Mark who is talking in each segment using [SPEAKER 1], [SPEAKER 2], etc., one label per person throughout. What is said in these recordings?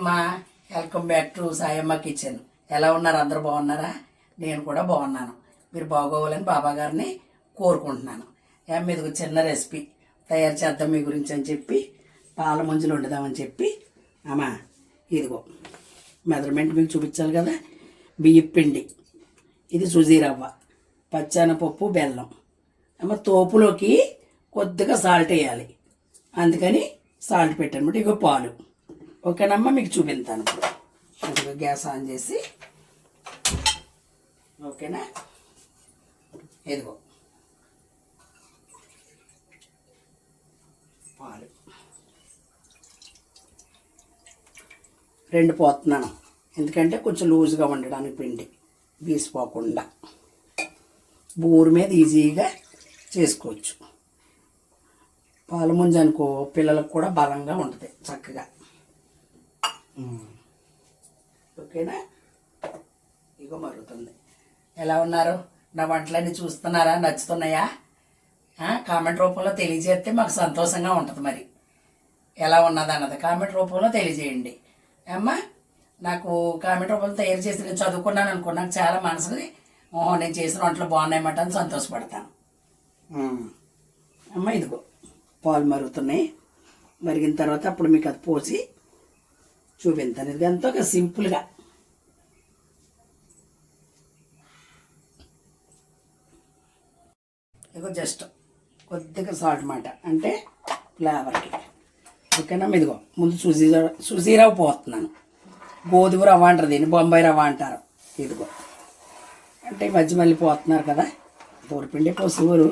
[SPEAKER 1] అమ్మా welcome back to Sayamma kitchen. ఎలా ఉన్నారు? అందరూ బాగున్నారా? నేను కూడా బాగున్నాను. మీరు బాగోవాలని బాబా గారిని కోరుకుంటున్నాను. ఏం ఒక చిన్న రెసిపీ. తయారు చేద్దాం మీ గురించి అని చెప్పి పాల మంజులు వండుదామని చెప్పి అమ్మా ఇదిగో. మెజర్మెంట్ మీకు చూపించాలి కదా? బియ్యం పిండి. ఇది సుజీరవ్వ పచ్చెనపప్పు బెల్లం. అమ్మ తోపులోకి కొద్దిగా సాల్ట్ వేయాలి. అందుకని సాల్ట్ పెట్టనమాట ఇక పాలు. ఓకేనమ్మా మీకు చూపిస్తాను ఇదిగో గ్యాస్ ఆన్ చేసి. ఓకేనా? ఇదిగో. పాలు. రెండు పోతున్నాను. ఎందుకంటే కొంచెం లూజ్గా ఉండడానికి పిండి. వీసిపోకుండా. బూరు మీద ఈజీగా చేసుకోవచ్చు. పాలు ముంజ అనుకో పిల్లలకు కూడా బలంగా ఉంటుంది చక్కగా. ఓకేనా? ఇగో మరుగుతుంది. ఎలా ఉన్నారు? నా వంటలన్నీ చూస్తున్నారా? నచ్చుతున్నాయా? కామెంట్ రూపంలో తెలియజేస్తే మాకు సంతోషంగా ఉంటుంది మరి. ఎలా ఉన్నది అన్నది కామెంట్ రూపంలో తెలియజేయండి. అమ్మా నాకు కామెంట్ రూపంలో తయారు చేసి నేను చదువుకున్నాను అనుకో నాకు చాలా మనసుని ఓహో నేను చేసిన వంటలు బాగున్నాయన్నమాట అని సంతోషపడతాను. అమ్మ ఇదిగో పాలు మరుగుతున్నాయి. మరిగిన తర్వాత అప్పుడు మీకు అది పోసి చూపిస్తాను ఇది ఎంతో ఒక సింపుల్గా ఇదిగో జస్ట్ కొద్దిగా సాల్ట్ మాట. అంటే ఫ్లేవర్కి ఓకేనా? ఇదిగో ముందు సుజీ సుజీరావు పోతున్నాను గోధుమ రవ్వ అంటారు దీన్ని బొంబాయి రవ్వ అంటారు. ఇదిగో. అంటే మధ్య మళ్ళీ పోతున్నారు కదా. తోడుపిండి పసువురు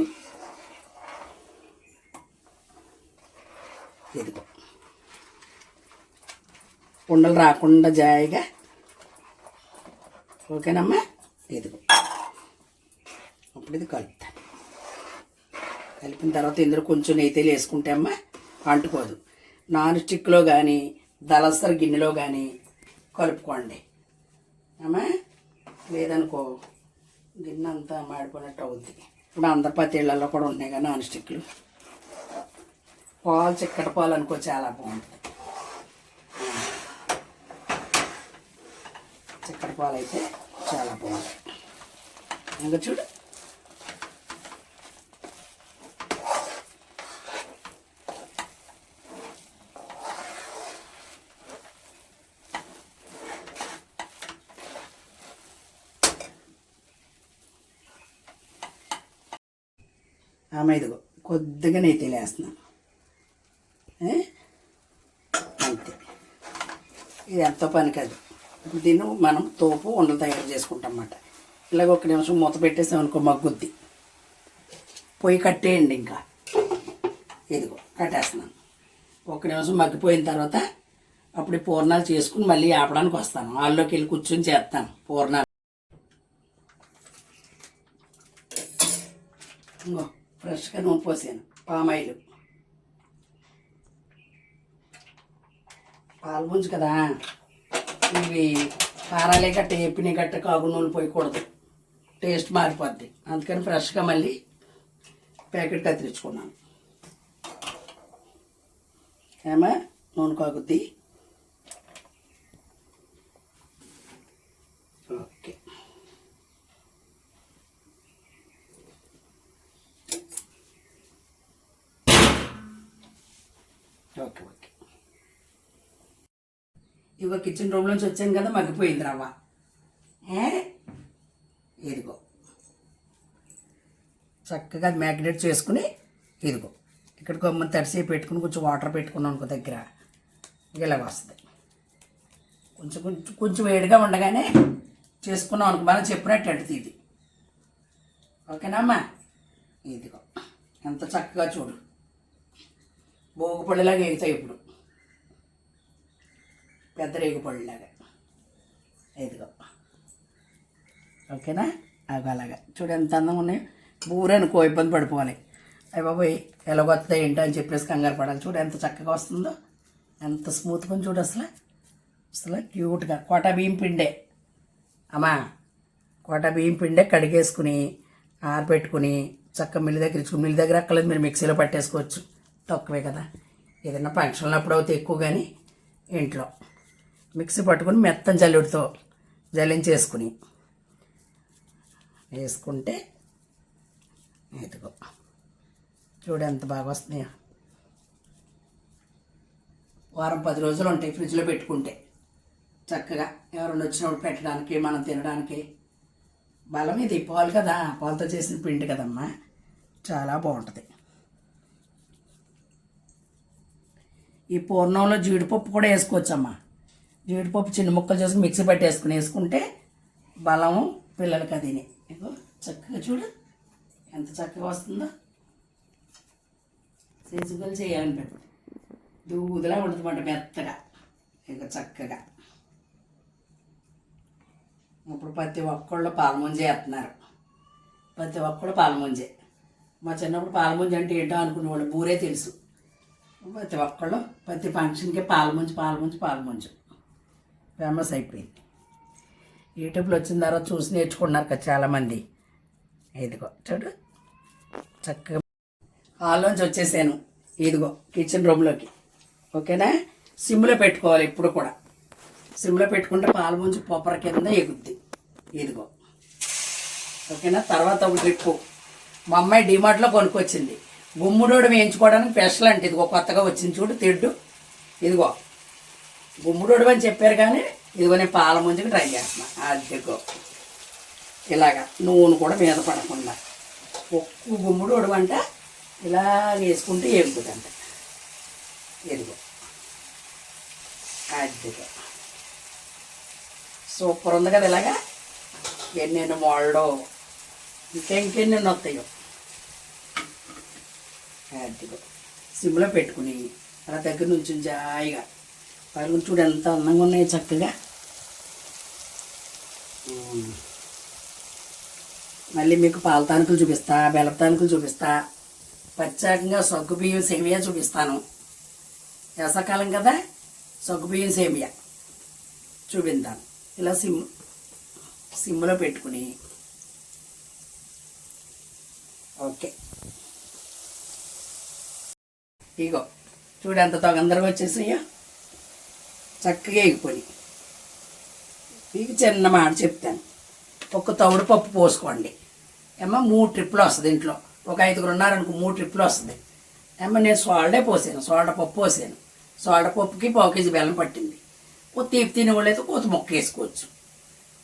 [SPEAKER 1] ఇదిగో. ఉండలు రాకుండా జాయిగా. ఓకేనమ్మా? ఇది అప్పుడు ఇది కలుపుతాను కలిపిన తర్వాత ఇందులో కొంచెం నెయ్యితేలు వేసుకుంటే అమ్మా అంటుకోదు. నాన్ స్టిక్లో కానీ దళసర గిన్నెలో కానీ కలుపుకోండి. అమ్మా లేదనుకో గిన్నె అంతా మాడిపోయినట్టు అవుద్ది. ఇప్పుడు అందరి పతేళ్ళలో కూడా ఉన్నాయి కదా నాన్ స్టిక్లు. పాలు చిక్కటి పాలు అనుకో చాలా బాగుంటుంది చిక్కటి పాలు అయితే చాలా బాగుంటాయి ఇంకా చూడు. ఆమె ఇదిగో కొద్దిగా నెయ్యి తెలియస్తున్నాను అంతే. ఇది ఎంతో పని కాదు ఇప్పుడు దీన్ని మనం తోపు ఉండలు తయారు చేసుకుంటాం అన్నమాట. ఇలాగ ఒక నిమిషం మూత పెట్టేసాం అనుకో మగ్గుద్ది. పొయ్యి కట్టేయండి ఇంకా. ఇదిగో కట్టేస్తున్నాను. ఒక నిమిషం మగ్గిపోయిన తర్వాత అప్పుడు పూర్ణాలు చేసుకుని మళ్ళీ ఆపడానికి వస్తాను. వాళ్ళలోకి వెళ్ళి కూర్చొని చేస్తాను పూర్ణాలు. ఇంకో ఫ్రెష్గా నూనె పోసాను. పామాయిల్. పాలు పుంజు కదా. ఇవి కారాలే గట్ట ఎప్పిన గట్ట కాగు నూనె పోయకూడదు. టేస్ట్ మారిపోద్ది. అందుకని ఫ్రెష్గా మళ్ళీ ప్యాకెట్ కత్తిరించుకున్నాను ఏమా? నూనె కాగుద్ది. ఓకే. Okay okay. ఇగో కిచెన్ రూమ్ నుంచి వచ్చాను కదా మగ్గిపోయింది రవ్వ. ఇదిగో. చక్కగా మ్యాగ్నేట్ చేసుకుని ఇదిగో. ఇక్కడ కొమ్మని తడిసి పెట్టుకుని కొంచెం వాటర్ పెట్టుకున్నాం అనుకో దగ్గర. ఇలాగ వస్తుంది. కొంచెం కొంచెం కొంచెం వేడిగా ఉండగానే చేసుకున్నాం అనుకో మనం చెప్పినట్టు అంటుంది ఇది. ఓకేనామ్మా ఇదిగో. ఎంత చక్కగా చూడు. భోగిపళ్ళలాగా ఎగుతాయి ఇప్పుడు. పెద్ద రేగుపళ్ళలాగా. ఇదిగో. ఓకేనా? అవి అలాగా. చూడు ఎంత అందంగా ఉన్నాయి. బూరనుకో ఇబ్బంది పడిపోవాలి. అవి బాబోయ్ ఎలాగొస్తాయి ఏంటో అని చెప్పేసి కంగారు పడాలి. చూడు ఎంత చక్కగా వస్తుందో. ఎంత స్మూత్గా పని చూడు అసలు. అసలు క్యూట్గా. కోట బియ్యం పిండే. అమ్మా కోట బియ్యం పిండే కడిగేసుకుని ఆరబెట్టుకుని చక్క మిల్లి దగ్గర ఇచ్చుకుని మిల్లి దగ్గర అక్కలేదు మీరు మిక్సీలో పట్టేసుకోవచ్చు. తక్కువే కదా. ఏదైనా ఫంక్షన్లు అప్పుడు అవుతే ఎక్కువ కానీ ఇంట్లో. మిక్సీ పట్టుకుని మెత్తని జల్లుడితో జల్లించేసుకుని వేసుకుంటే ఇదిగో చూడు ఎంత బాగా వస్తున్నాయో. వారం పది రోజులు ఉంటాయి ఫ్రిడ్జ్లో పెట్టుకుంటే. చక్కగా ఎవరైనా వచ్చినప్పుడు పెట్టడానికి మనం తినడానికి. బలం ఇది పాలు కదా. పాలతో చేసిన పిండి కదమ్మా. చాలా బాగుంటుంది. ఈ పూర్ణంలో జీడిపప్పు కూడా వేసుకోవచ్చమ్మా. జీడిపప్పు చిన్న ముక్కలు చేసుకుని మిక్సీ పట్టి వేసుకుని వేసుకుంటే బలము పిల్లలకి అదిని ఇగో చక్కగా చూడు. ఎంత చక్కగా వస్తుందో. సేసుకొని చేయాలని పెట్టు దూదిలా ఉంటుందన్నమాట మెత్తగా. ఇక చక్కగా. ఇప్పుడు ప్రతి ఒక్కళ్ళు పాలముంజే చేస్తున్నారు ప్రతి ఒక్కళ్ళు పాలముంజే. మా చిన్నప్పుడు పాలముంజ అంటే ఏంటో అనుకునేవాళ్ళు. బూరే తెలుసు. ప్రతి ఒక్కళ్ళు ప్రతి ఫంక్షన్కి పాలముంజు పాలముంజు పాలముంజు. ఫేమస్ అయిపోయింది. యూట్యూబ్లో వచ్చిన తర్వాత చూసి నేర్చుకున్నారు కదా చాలామంది. ఇదిగో చూడు. చక్కగా హాల్లోంచి వచ్చేసాను. ఇదిగో కిచెన్ రూమ్లోకి. ఓకేనా? సిమ్లో పెట్టుకోవాలి ఇప్పుడు కూడా. సిమ్లో పెట్టుకుంటే పాలు ముంచి పొప్పర కింద ఎగుద్ది. ఇదిగో. ఓకేనా? తర్వాత ఒక ట్రిప్పు మా అమ్మాయి డిమార్ట్లో కొనుక్కొచ్చింది. గుమ్ముడోడు వేయించుకోవడానికి స్పెషల్ అంటే. ఇదిగో కొత్తగా వచ్చింది చూడు తిడ్డు. ఇదిగో గుమ్ముడు అని చెప్పారు కానీ ఇదిగో నేను పాల ముంచుకి ట్రై చేస్తున్నా. అదిగో. ఇలాగా నూనె కూడా మీద పడకుండా. ఒక్కు గుమ్ముడు అంట ఇలా వేసుకుంటే ఎగుతుందంట ఇదిగో. అదిగో. సూపర్ ఉంది కదా ఇలాగా. ఎన్నెన్ని మోళ్ళో. ఇంకెంకెన్నెన్ని వస్తాయో అదిగో. సిమ్లో పెట్టుకుని అలా దగ్గర నుంచి జాయిగా. పరుగులు చూడు ఎంత అందంగా ఉన్నాయి చక్కగా. మళ్ళీ మీకు పాల తానుకులు చూపిస్తా బెల్లం తానుకులు చూపిస్తా ప్రత్యేకంగా సగ్గు బియ్యం సేమియా చూపిస్తాను వేసవకాలం కదా సగ్గు బియ్యం సేమియా చూపిస్తాను ఇలా సిమ్ సిమ్లో పెట్టుకుని ఓకే ఇగో చూడు ఎంత తొందరగా వచ్చేసాయో చక్కగా ఎగిపోయి మీకు చిన్న మాట చెప్తాను. ఒక తవుడు పప్పు పోసుకోండి. ఏమో మూడు ట్రిప్పులు వస్తుంది ఇంట్లో. ఒక ఐదుగురు ఉన్నారనుకో మూడు ట్రిప్పులు వస్తుంది. ఏమో నేను సోల్డే పోసాను. సోల్డ పప్పు పోసాను. సోల్డ పప్పుకి పావు కేజీ బెల్లం పట్టింది. తీపి తినే వాళ్ళైతే కోత మొక్క వేసుకోవచ్చు.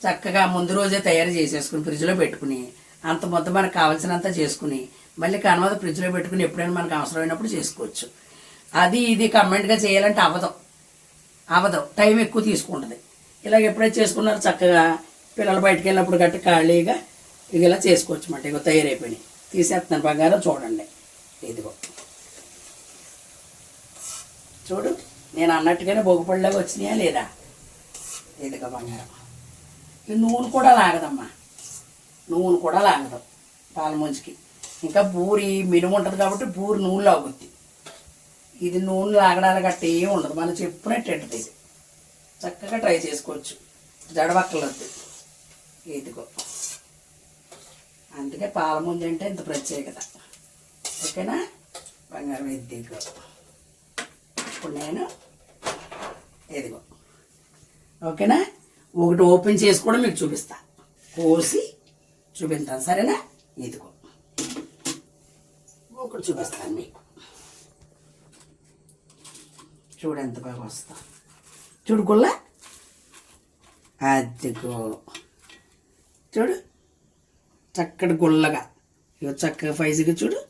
[SPEAKER 1] చక్కగా ముందు రోజే తయారు చేసేసుకుని ఫ్రిడ్జ్లో పెట్టుకుని అంత మొత్తం మనకు కావాల్సినంత చేసుకుని మళ్ళీ కనవద ఫ్రిడ్జ్లో పెట్టుకుని ఎప్పుడైనా మనకు అవసరమైనప్పుడు చేసుకోవచ్చు. అది ఇది కమెంట్గా చేయాలంటే అవ్వదు అవ్వదు టైం ఎక్కువ తీసుకుంటుంది. ఇలాగ ఎప్పుడైతే చేసుకున్నారో చక్కగా పిల్లలు బయటికి వెళ్ళినప్పుడు గట్టి ఖాళీగా ఇక ఇలా చేసుకోవచ్చు అన్నమాట ఇక తయారైపోయినాయి. తీసేస్తున్నాను బంగారం చూడండి. ఇదిగో. చూడు నేను అన్నట్టుగానే బొగ్గుపడిలాగా వచ్చినాయా లేదా? ఇదిగో బంగారం. ఈ నూనె కూడా లాగదమ్మా. నూనె కూడా లాగదు. పాల ముంచుకి ఇంకా బూరి మినుము ఉంటుంది కాబట్టి బూరి నూనె లాగుద్ది. ఇది నూనె లాగడాలు గట్ట ఏం ఉండదు. మనం చెప్పినట్టు ఇది. చక్కగా ట్రై చేసుకోవచ్చు. జడవక్కలొద్దు ఇదిగో. అందుకే పాల అంటే ఇంత ప్రత్యేకత. ఓకేనా? బంగారం ఇదిగో. ఇప్పుడు నేను ఇదిగో. ఓకేనా? ఒకటి ఓపెన్ చేసి కూడా మీకు చూపిస్తా. కోసి చూపిస్తాను. సరేనా? ఇదిగో. ఒకటి చూపిస్తాను మీకు. చూడు ఎంత బాగా వస్తా. చూడు గుల్ల అదిగో. చూడు. చక్కటి గుల్లగా ఇగో చక్కగా ఫైజ్గా చూడు.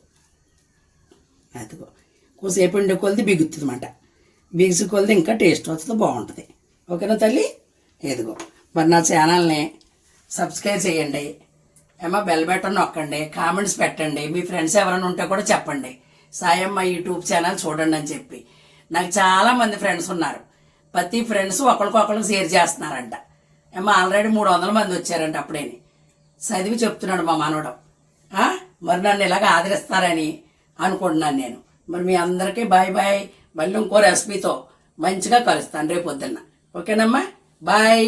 [SPEAKER 1] అదిగో. కొద్దిసేపు ఉండే కొలిది బిగుతుంది అనమాట బిగిసి కొలిది ఇంకా టేస్ట్ వస్తుంది బాగుంటుంది. ఓకేనా తల్లి? ఎదుగో మరి నా ఛానల్ని సబ్స్క్రైబ్ చేయండి. ఏమో బెల్ బటన్ నొక్కండి. కామెంట్స్ పెట్టండి. మీ ఫ్రెండ్స్ ఎవరైనా ఉంటే కూడా చెప్పండి. సాయమ్మ యూట్యూబ్ ఛానల్ చూడండి అని చెప్పి. నాకు చాలా మంది ఫ్రెండ్స్ ఉన్నారు. ప్రతి ఫ్రెండ్స్ ఒకరికొకరికి షేర్ చేస్తున్నారంట. ఏమో ఆల్రెడీ మూడు వందల మంది వచ్చారంట అప్పుడేని. చదివి చెప్తున్నాడు మా మనవడం. మరి నన్ను ఇలాగ ఆదరిస్తారని అనుకుంటున్నాను నేను. మరి మీ అందరికీ బాయ్ బాయ్ మళ్ళీ ఇంకో రెసిపీతో మంచిగా కలుస్తాను రేపు పొద్దున్న ఓకేనమ్మా? బాయ్